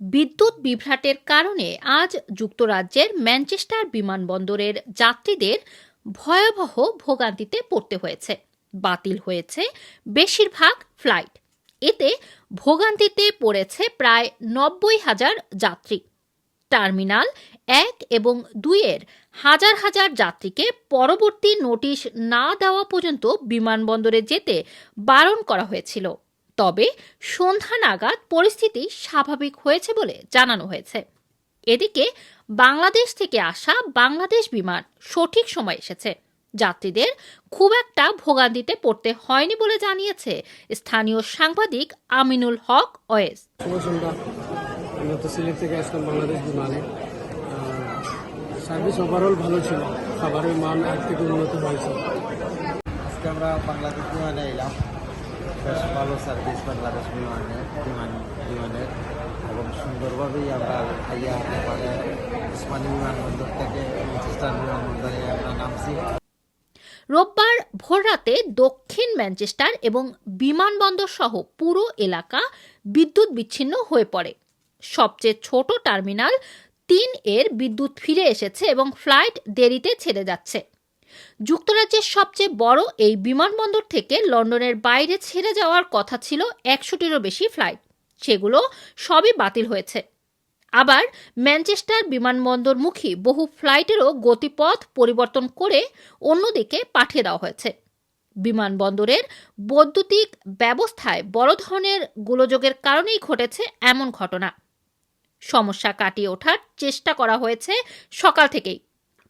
বিদ্যুৎ বিভ্রাটের কারণে আজ যুক্তরাজ্যের ম্যানচেস্টার বিমানবন্দরের যাত্রীদের ভয়াবহ ভোগান্তিতে পড়তে হয়েছে। বাতিল হয়েছে বেশিরভাগ ফ্লাইট। এতে ভোগান্তিতে পড়েছে প্রায় নব্বই হাজার যাত্রী। টার্মিনাল এক এবং দুইয়ের হাজার হাজার যাত্রীকে পরবর্তী নোটিশ না দেওয়া পর্যন্ত বিমানবন্দরে যেতে বারণ করা হয়েছিল। তবে সন্ধ্যা নাগাদ পরিস্থিতি স্বাভাবিক হয়েছে বলে জানানো হয়েছে। এদিকে বাংলাদেশ থেকে আসা বাংলাদেশ বিমান সঠিক সময় এসেছে। যাত্রীদের খুব একটা ভোগান্তিতে পড়তে হয়নি বলে জানিয়েছে স্থানীয় সাংবাদিক আমিনুল হক ওয়েস। শুভ আমরা তো সিলেট থেকে আসলাম বাংলাদেশ বিমানে। সার্ভিস ওভারঅল ভালো ছিল। খাবারের মান আগ থেকে উন্নত হয়েছে। আজকে আমরা বাংলাদেশ বিমানে এলাম। বেশ ভালো সার্ভিস বাংলাদেশ বিমানে বিমান বিমানের এবং সুন্দরভাবেই আমরা আইয়া এবারে উসমানী বিমানবন্দর থেকে ম্যানচেস্টার বিমানবন্দরে আমরা নামছি। রোববার ভোররাতে দক্ষিণ ম্যানচেস্টার এবং বিমানবন্দর সহ পুরো এলাকা বিদ্যুৎ বিচ্ছিন্ন হয়ে পড়ে। সবচেয়ে ছোট টার্মিনাল তিন এর বিদ্যুৎ ফিরে এসেছে এবং ফ্লাইট দেরিতে ছেড়ে যাচ্ছে। যুক্তরাজ্যের সবচেয়ে বড় এই বিমানবন্দর থেকে লন্ডনের বাইরে ছেড়ে যাওয়ার কথা ছিল একশোটিরও বেশি ফ্লাইট। সেগুলো সবই বাতিল হয়েছে। আবার ম্যানচেস্টার বিমানবন্দরমুখী বহু ফ্লাইটেরও গতিপথ পরিবর্তন করে অন্যদিকে পাঠিয়ে দেওয়া হয়েছে। বিমানবন্দরের বৈদ্যুতিক ব্যবস্থায় বড় ধরনের গোলযোগের কারণেই ঘটেছে এমন ঘটনা। সমস্যা কাটিয়ে ওঠার চেষ্টা করা হয়েছে সকাল থেকেই।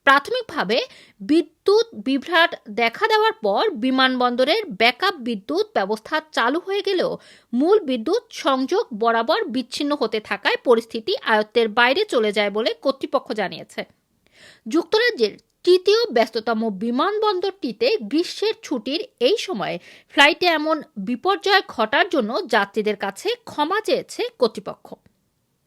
প্রাথমিকভাবে বিদ্যুৎ বিভ্রাট দেখা দেওয়ার পর বিমানবন্দরের ব্যাকআপ বিদ্যুৎ ব্যবস্থা চালু হয়ে গেলেও মূল বিদ্যুৎ সংযোগ বরাবর বিচ্ছিন্ন হতে থাকায় পরিস্থিতি আয়ত্তের বাইরে চলে যায় বলে কর্তৃপক্ষ জানিয়েছে। যুক্তরাজ্যের তৃতীয় ব্যস্ততম বিমানবন্দরটিতে গ্রীষ্মের ছুটির এই সময়ে ফ্লাইটে এমন বিপর্যয় ঘটার জন্য যাত্রীদের কাছে ক্ষমা চেয়েছে কর্তৃপক্ষ।